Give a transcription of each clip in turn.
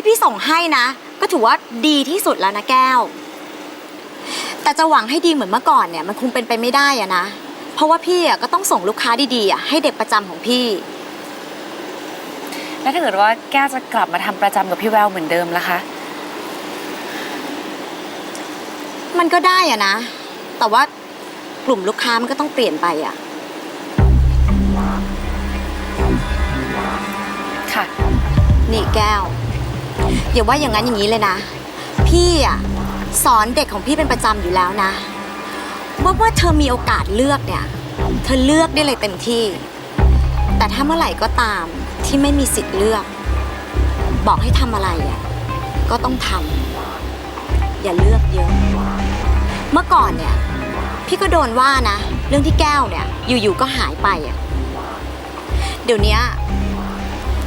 ที่พี่ส่งให้นะ ก็ถือว่าดีที่สุดแล้วนะแก้ว แต่จะหวังให้ดีเหมือนเมื่อก่อนเนี่ยมันคงเป็นไปไม่ได้อะนะ เพราะว่าพี่อะก็ต้องส่งลูกค้าดีๆอะให้เด็กประจำของพี่ แล้วถ้าเกิดว่าแก้วจะกลับมาทำประจำกับพี่แววเหมือนเดิมล่ะคะ มันก็ได้อะนะ แต่ว่ากลุ่มลูกค้ามันก็ต้องเปลี่ยนไปอะค่ะ นี่แก้ว อย่าว่าอย่างนั้นอย่างนี้เลยนะ พี่อะสอนเด็กของพี่เป็นประจำอยู่แล้วนะว่าว่าเธอมีโอกาสเลือกเนี่ย เธอเลือกได้เลยเต็มที่ แต่ถ้าเมื่อไหร่ก็ตามที่ไม่มีสิทธิ์เลือก บอกให้ทำอะไรอะก็ต้องทำอย่าเลือกเยอะ เมื่อก่อนเนี่ย พี่ก็โดนว่านะ เรื่องที่แก้วเนี่ยอยู่ๆก็หายไปอะเดี๋ยวนี้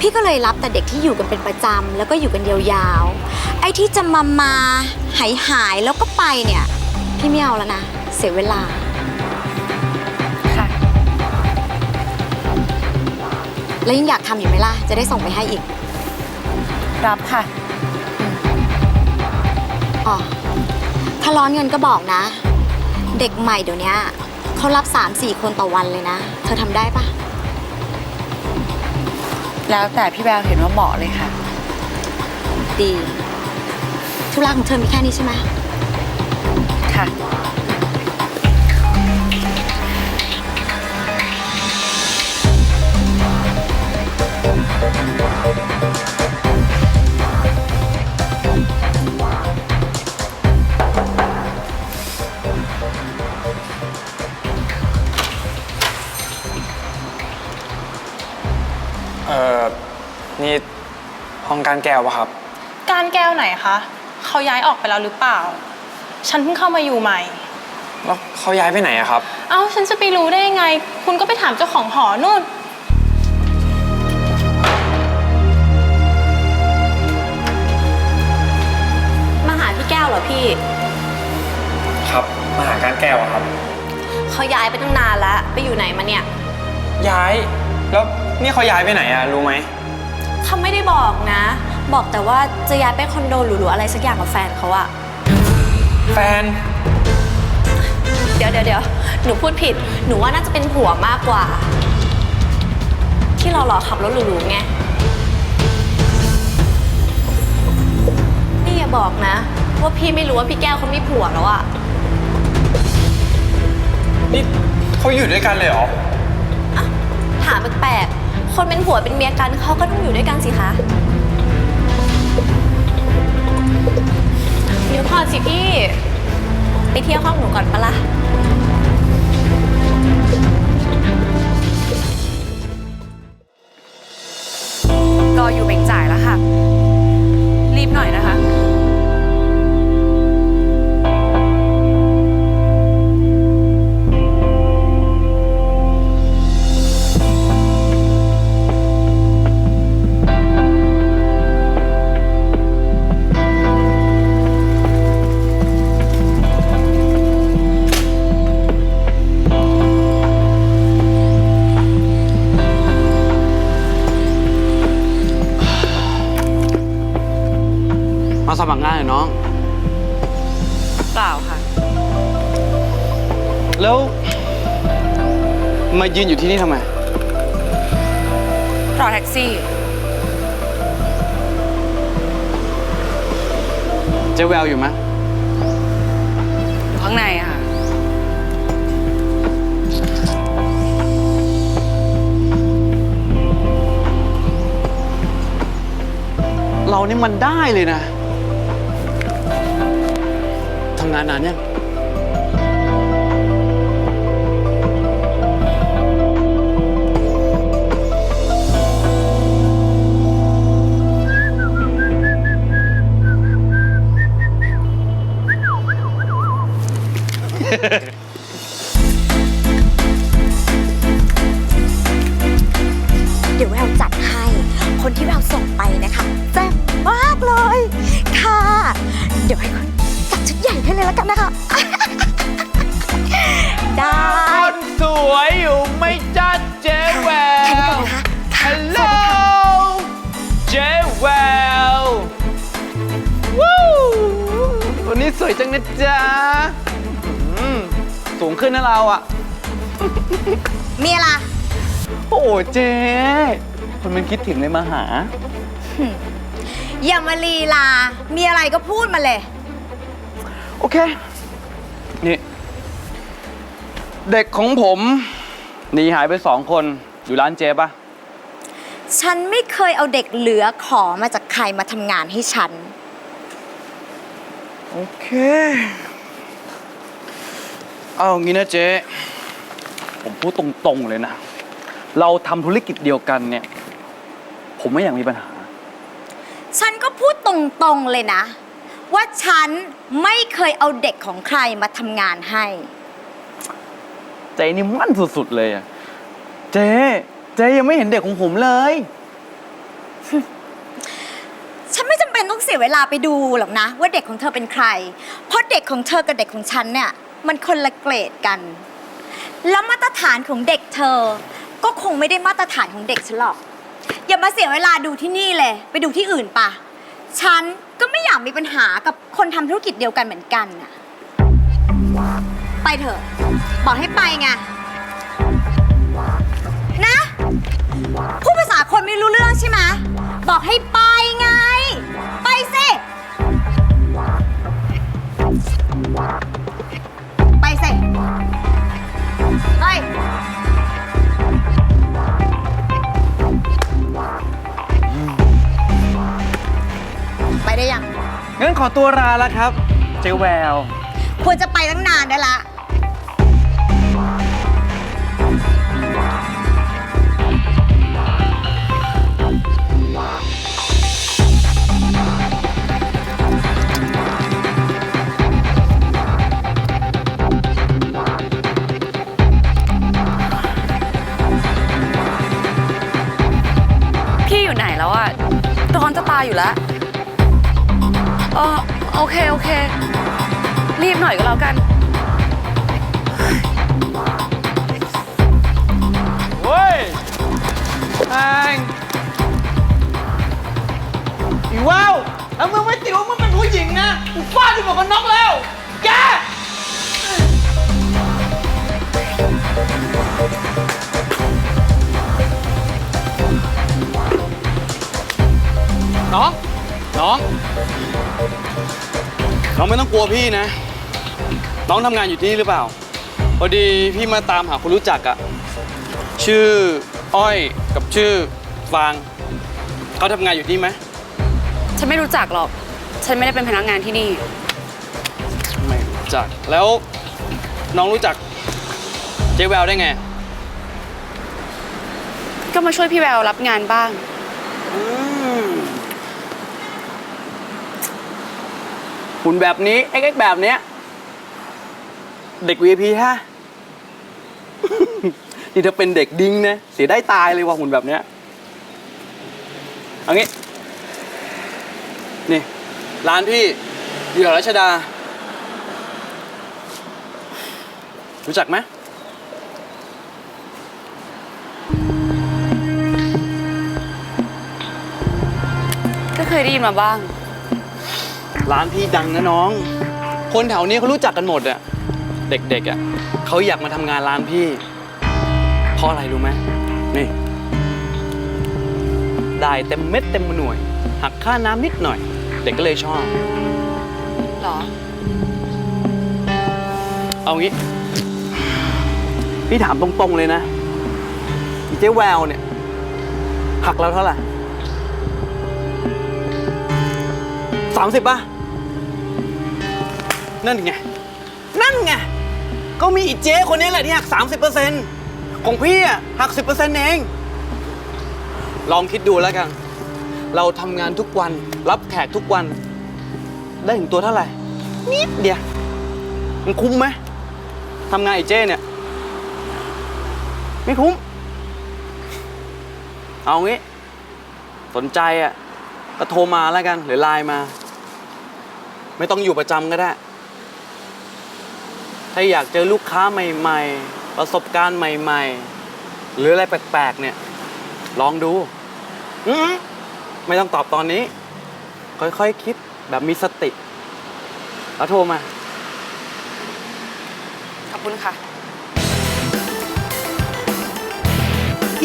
พี่ก็เลยรับแต่เด็กที่อยู่กันเป็นประจำแล้วก็อยู่กันยาวๆ ไอ้ที่จะมามาหายหายๆแล้วก็ไปเนี่ย พี่ไม่เอาแล้วนะ เสียเวลา ค่ะ แล้วยังอยากทำอยู่ไหมล่ะ จะได้ส่งไปให้อีก รับค่ะ อ๋อ ถ้าร้อนเงินก็บอกนะ เด็กใหม่เดี๋ยวนี้เขารับ 3-4 คนต่อวันเลยนะ เธอทำได้ปะ แล้วแต่พี่แววเห็นว่าเหมาะเลยค่ะ ดีธุระของเธอมีแค่นี้ใช่ไหมค่ะเอ่ อนี่ห้องการแก้วปะครับ การแก้วไหนคะเขาย้ายออกไปแล้วหรือเปล่า ฉันเพิ่งเข้ามาอยู่ใหม่ แล้วเขาย้ายไปไหนอะครับ เอ้าฉันจะไปรู้ได้ยังไง คุณก็ไปถามเจ้าของหอนู่น มาหาพี่แก้วเหรอพี่ ครับมาหาการแก้วอะครับ เขาย้ายไปตั้งนานแล้ว ไปอยู่ไหนมาเนี่ย ย้ายแล้ว นี่เขาย้ายไปไหนอะรู้ไหม เขาไม่ได้บอกนะ บอกแต่ว่าจะย้ายไปคอนโดหรูๆอะไรสักอย่างกับแฟนเขาอะแฟน เดี๋ยวเดี๋ยวเดี๋ยวหนูพูดผิด หนูว่าน่าจะเป็นผัวมากกว่า ที่เราหลอขับรถหรูๆไง นี่อย่าบอกนะ ว่าพี่ไม่รู้ว่าพี่แก้วเขามีผัวแล้วอะนี่เขาอยู่ด้วยกันเลยเหรอ ถามแปลกๆ คนเป็นผัวเป็นเมียกันเขาก็ต้องอยู่ด้วยกันสิคะเดี๋ยวก่อนสิพี่ ไปเที่ยวห้องหนูก่อนปะล่ะรออยู่เบ่งจ่ายแล้วค่ะ รีบหน่อยนะคะ ยืนอยู่ที่นี่ทำไม รอแท็กซี่ เจ๊แววอยู่ไหมอยู่ข้างในอะค่ะ เรานี่มันได้เลยนะทำงานนานยัง เดี๋ยวแววจัดให้ คนที่แววส่งไปนะคะแจ่มมากเลย ค่ะ เดี๋ยวให้คุณจัดชุดใหญ่ให้เลยแล้วกันนะคะ ได้ คนสวยอยู่ไม่จัดเจ๊แวแค่นี้ก่อนว นะคะค่ะ ฮัลโหล เจ๊แวววู้วันนี้สวยจังนะจ๊ะ สูงขึ้นนะเราอะ มีอะไรโอ้เจ๊คนมันคิดถึงเลยมาหา อย่ามาลีลา มีอะไรก็พูดมาเลย โอเค นี่ เด็กของผมหนีหายไปสองคนอยู่ร้านเจ๊ปะฉันไม่เคยเอาเด็กเหลือขอมาจากใครมาทำงานให้ฉัน โอเค เอางี้นะเจ๊ ผมพูดตรงๆเลยนะ เราทำธุรกิจเดียวกันเนี่ย ผมไม่อยากมีปัญหา ฉันก็พูดตรงๆเลยนะ ว่าฉันไม่เคยเอาเด็กของใครมาทำงานให้ เจ๊นี่มั่นสุดๆเลยอะเจ๊ เจ๊ยังไม่เห็นเด็กของผมเลย ฉันไม่จำเป็นต้องเสียเวลาไปดูหรอกนะ ว่าเด็กของเธอเป็นใคร เพราะเด็กของเธอกับเด็กของฉันเนี่ย มันคนละเกรดกัน แล้วมาตรฐานของเด็กเธอ ก็คงไม่ได้มาตรฐานของเด็กฉันหรอก อย่ามาเสียเวลาดูที่นี่เลย ไปดูที่อื่นปะฉันก็ไม่อยากมีปัญหากับคนทำธุรกิจเดียวกันเหมือนกันน่ะ ไปเถอะ บอกให้ไปไง นะพูดภาษาคนไม่รู้เรื่องใช่ไหมบอกให้ไปไง ไปสิไไปไปได้ยัง งั้นขอตัวลาแล้วครับ เจ๊แวว ควรจะไปตั้งนานได้ละ เค โอเค รีบหน่อยก็แล้วกัน เฮ้ยแองอีว้าวแล้วมึงไม่ติวามึงเป็นผู้หญิงนะกูฟาดที่หมวกกันน็อกแล้ว แก น้อง น้อง น้องไม่ต้องกลัวพี่นะ น้องทำงานอยู่ที่นี่หรือเปล่า พอดีพี่มาตามหาคนรู้จักอะชื่ออ้อยกับชื่อฟางเขาทำงานอยู่ที่ไหมฉันไม่รู้จักหรอก ฉันไม่ได้เป็นพนักงานที่นี่ ไม่รู้จัก แล้วน้องรู้จักเจ๊แววได้ไงก็มาช่วยพี่แววรับงานบ้าง อืม หุ่นแบบนี้เอ็กแบบเนี้ย เด็ก VIP ฮะ นี่ถ้าเป็นเด็กดิ้งนะ เสียได้ตายเลยว่าหุ่นแบบเนี้ยเอางี้ นี่ ร้านพี่อยู่แถวรัชดา รู้จักไหมก็เคยได้ยินมาบ้าง ร้านพี่ดังนะน้อง คนแถวนี้เขารู้จักกันหมดอะเด็กๆอะเขาอยากมาทำงานร้านพี่เพราะอะไรรู้ไหมนี่ ได้เต็มเม็ดเต็มหน่วย หักค่าน้ำนิดหน่อย เด็กก็เลยชอบ หรอ เอางี้ พี่ถามตรงๆเลยนะอีเจ๊แววเนี่ย หักเราเท่าไหร่สามสิบป่ะ นั่นไง นั่นไง ก็มีอีเจ๊คนนี้แหละที่หัก 30%ของพี่อะหัก 10%เอง ลองคิดดูแล้วกัน เราทำงานทุกวัน รับแขกทุกวัน ได้ถึงตัวเท่าไหร่ นิดเดียว มันคุ้มไหมทำงานไอ้เจ้เนี่ย ไม่คุ้ม เอางี้ สนใจอะ ก็โทรมาแล้วกัน หรือไลน์มา ไม่ต้องอยู่ประจำก็ได้ ถ้าอยากเจอลูกค้าใหม่ๆ ประสบการณ์ใหม่ ๆ หรืออะไรแปลกๆ เนี่ย ลองดูอืมไม่ต้องตอบตอนนี้ ค่อยๆคคิดแบบมีสติ แล้วโทรมา ขอบคุณค่ะ อ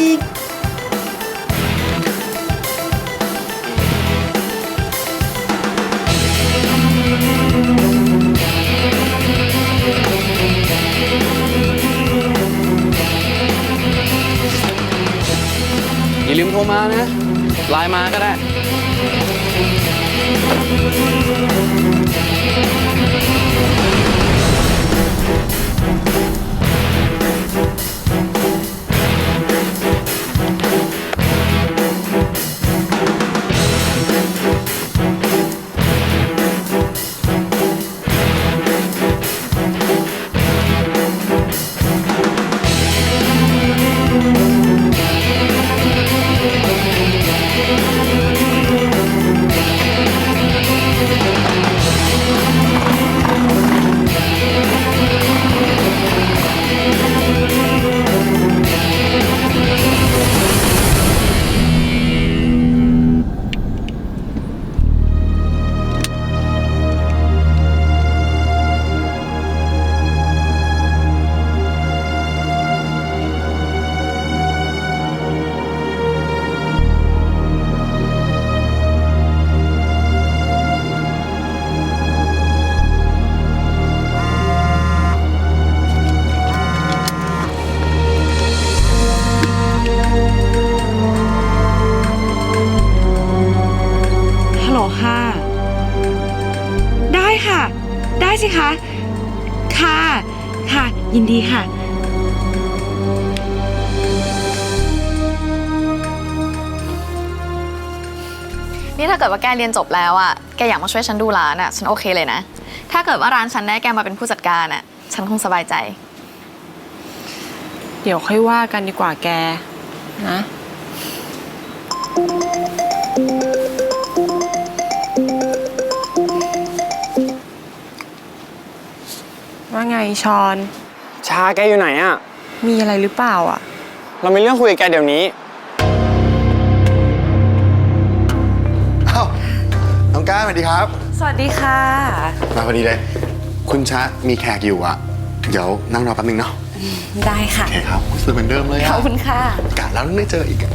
ย่าลืมโทรมานะไลน์มาก็ได้ ยินดีค่ะ นี่ถ้าเกิดว่าแกเรียนจบแล้วอะแกอยากมาช่วยฉันดูร้านอะฉันโอเคเลยนะ ถ้าเกิดว่าร้านฉันได้แกมาเป็นผู้จัดการอะฉันคงสบายใจ เดี๋ยวค่อยว่ากันดีกว่าแก นะ ว่าไงชอน ชาแกอยู่ไหนอะมีอะไรหรือเปล่าอะ เรามีเรื่องคุยกับแกเดี๋ยวนี้อ้าวน้องก้าสวัสดีครับ สวัสดีค่ะ มาพอดีเลย คุณชะมีแขกอยู่อะเดี๋ยวนั่งรอแป๊บนึงเนาะได้ค่ะ โอเคครับสวยเหมือนเดิมเลยขอะอบคุณค่ะ กะแล้วไม่เจออีกอะ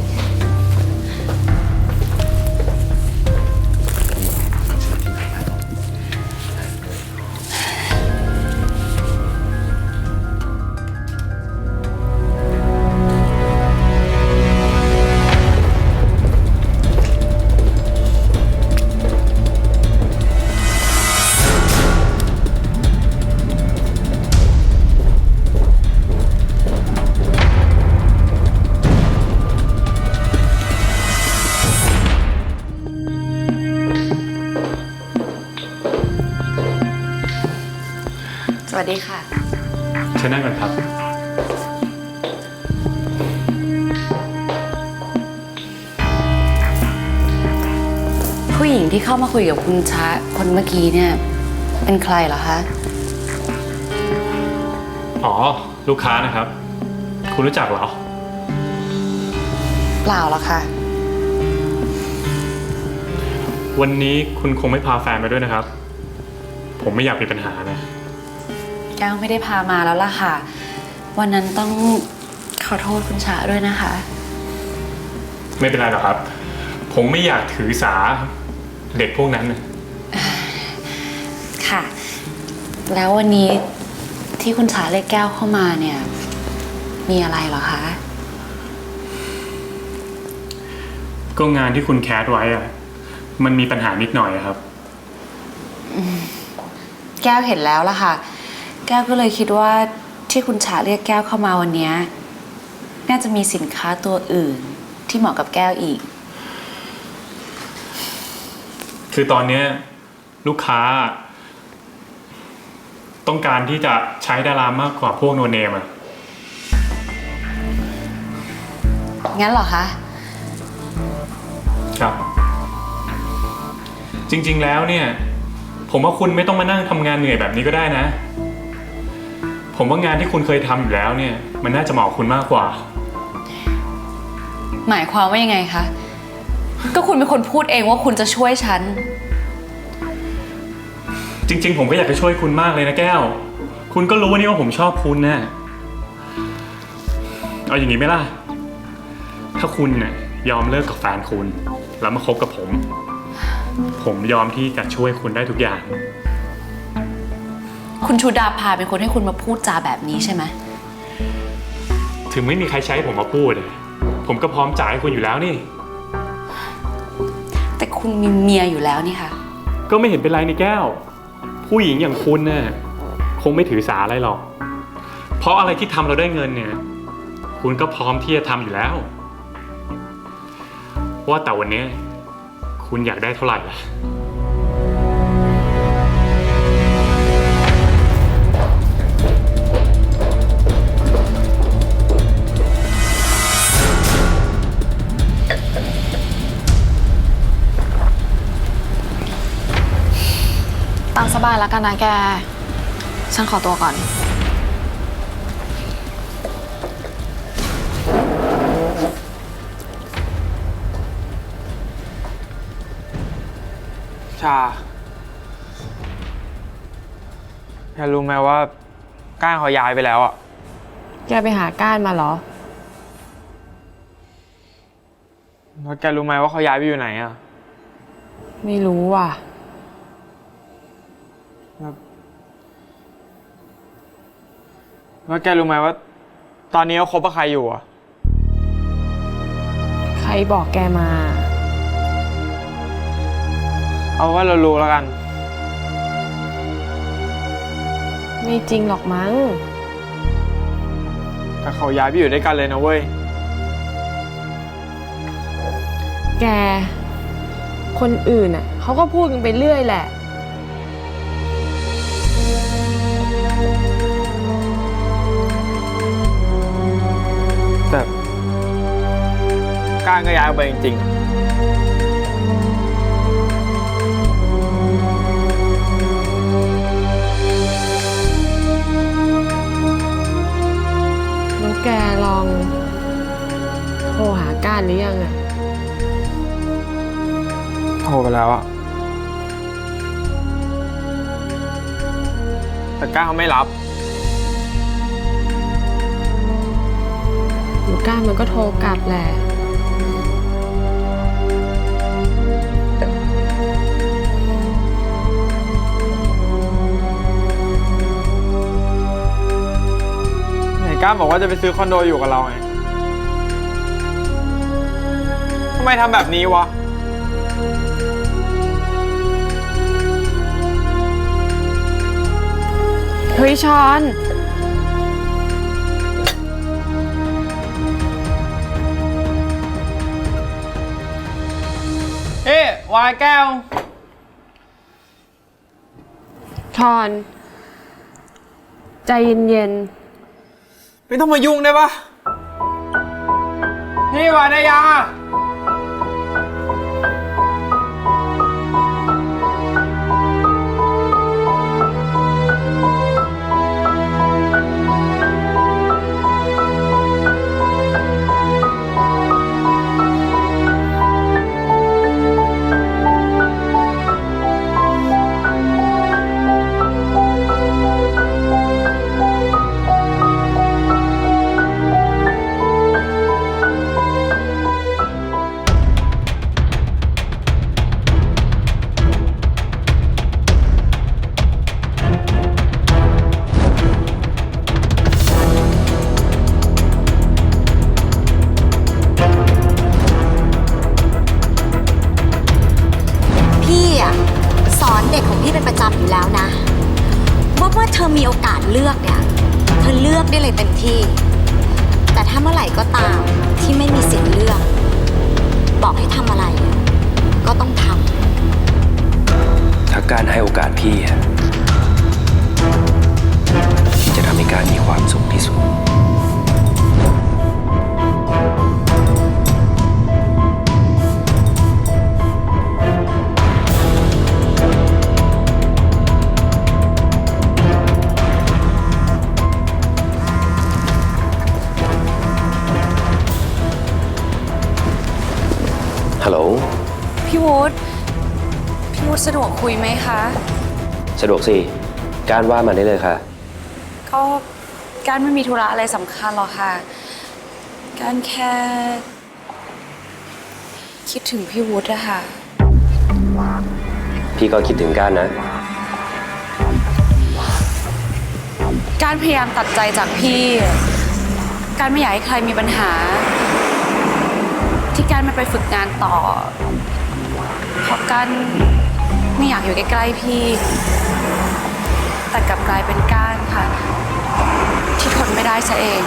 วัสดีค่ะ เชิญนั่งก่อนครับ ผู้หญิงที่เข้ามาคุยกับคุณชะคนเมื่อกี้เนี่ย เป็นใครเหรอคะ อ๋อ ลูกค้านะครับ คุณรู้จักเหรอ เปล่าหรอกค่ะ วันนี้คุณคงไม่พาแฟนมาด้วยนะครับ ผมไม่อยากมีปัญหานะ แก้วไม่ได้พามาแล้วล่ะค่ะ วันนั้นต้องขอโทษคุณชะด้วยนะคะ ไม่เป็นไรหรอกครับ ผมไม่อยากถือสาเด็กพวกนั้นนะค่ะ แล้ววันนี้ที่คุณชาเรียกแก้วเข้ามาเนี่ย มีอะไรเหรอคะ ก็งานที่คุณแคสไว้อะมันมีปัญหานิดหน่อยอะครับ แก้วเห็นแล้วล่ะค่ะ แก้วก็เลยคิดว่าที่คุณชาเรียกแก้วเข้ามาวันเนี้ยน่าจะมีสินค้าตัวอื่นที่เหมาะกับแก้วอีก คือตอนเนี้ยลูกค้า ต้องการที่จะใช้ดารามากกว่าพวกโนเนมอะงั้นเหรอคะ ครับ จริงๆแล้วเนี่ย ผมว่าคุณไม่ต้องมานั่งทำงานเหนื่อยแบบนี้ก็ได้นะ ผมว่างานที่คุณเคยทำอยู่แล้วเนี่ย มันน่าจะเหมาะกับคุณมากกว่า หมายความว่ายังไงคะ ก็คุณเป็นคนพูดเองว่าคุณจะช่วยฉัน จริง ๆ ผมก็อยากจะช่วยคุณมากเลยนะแก้ว คุณก็รู้นี่ว่าผมชอบคุณนะเอาอย่างนี้ไหมล่ะ ถ้าคุณเนี่ยยอมเลิกกับแฟนคุณ แล้วมาคบกับผม ผมยอมที่จะช่วยคุณได้ทุกอย่าง คุณชูดาพาเป็นคนให้คุณมาพูดจาแบบนี้ใช่ไหม ถึงไม่มีใครใช้ผมมาพูดอะผมก็พร้อมจ่ายให้คุณอยู่แล้วนี่ แต่คุณมีเมียอยู่แล้วนี่ค่ะ ก็ไม่เห็นเป็นไรนี่แก้ว ผู้หญิงอย่างคุณน่ะคงไม่ถือสาอะไรหรอก เพราะอะไรที่ทำเราได้เงินเนี่ย คุณก็พร้อมที่จะทำอยู่แล้ว ว่าแต่วันนี้ คุณอยากได้เท่าไหร่ล่ะ ตามสบายแล้วกันนะแก ฉันขอตัวก่อน ชาแกรู้ไหมว่าก้านเขาย้ายไปแล้วอะ แกไปหาก้านมาเหรอ แล้วแกรู้ไหมว่าเขาย้ายไปอยู่ไหนอะ ไม่รู้ว่ะ แล้วแกรู้ไหมว่า ตอนนี้เขาคบกับใครอยู่อะ ใครบอกแกมา เอาว่าเรารู้แล้วกัน ไม่จริงหรอกมั้ง แต่เขาย้ายไปอยู่ด้วยกันเลยนะเว้ย แก คนอื่นอะเขาก็พูดกันไปเรื่อยแหละ ก้านก็ย้ายออกไปจริงๆ แล้วแกลองโทรหาก้านหรือยังอะโทรไปแล้วอะแต่ก้าวเขาไม่รับหนูก้านมันก็โทรกลับแหละ ก้าวบอกว่าจะไปซื้อคอนโดอยู่กับเราไงทำไมทำแบบนี้วะ เฮ้ยชอน เอ๊ะวายแก้ว ชอน ใจเย็น ไม่ต้องมายุ่งได้ปะนี่วายได้ยัง คุยไหมคะ สะดวกสิ การว่ามาได้เลยค่ะ ก็การไม่มีธุระอะไรสำคัญหรอกค่ะ การแค่ คิดถึงพี่วุฒิอะค่ะ พี่ก็คิดถึงการนะ การพยายามตัดใจจากพี่ การไม่อยากให้ใครมีปัญหา ที่การไม่ไปฝึกงานต่อเพราะการ ไม่อยากอยู่ใกล้ๆพี่ แต่กลับกลายเป็นก้านค่ะ ที่ทนไม่ได้ซะเอง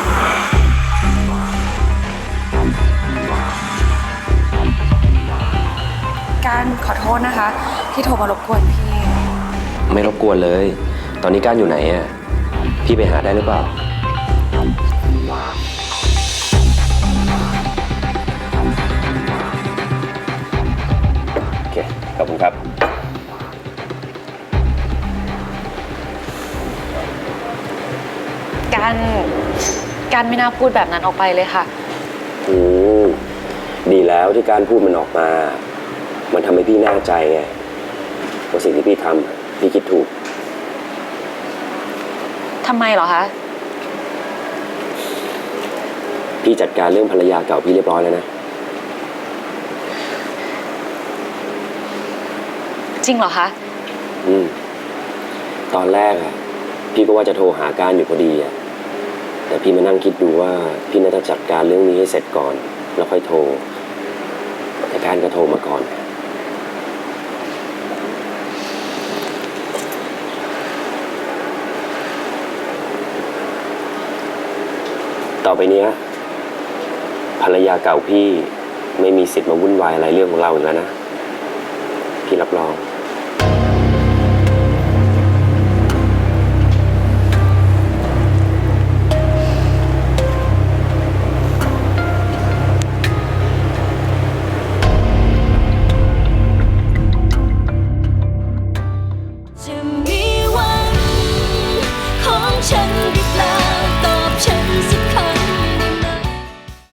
การขอโทษนะคะ ที่โทรมารบกวนพี่ ไม่รบกวนเลย ตอนนี้ก้ารอยู่ไหนอะ พี่ไปหาได้หรือเปล่า การการไม่น่าพูดแบบนั้นออกไปเลยค่ะ อืมดีแล้วที่การพูดมันออกมา มันทำให้พี่แน่ใจไงว่าสิ่งที่พี่ทำอะพี่คิดถูก ทำไมเหรอคะ พี่จัดการเรื่องภรรยาเก่าพี่เรียบร้อยแล้วนะ จริงเหรอคะ อืม ตอนแรกอะพี่ก็ว่าจะโทรหาการอยู่พอดีอะ แต่พี่มานั่งคิดดูว่าพี่น่าจะจัดการเรื่องนี้ให้เสร็จก่อน แล้วค่อยโทรแต่การก็โทรมาก่อน ต่อไปเนี้ยภรรยาเก่าพี่ไม่มีสิทธิ์มาวุ่นวายอะไรเรื่องของเราอีกแล้วนะ พี่รับรอง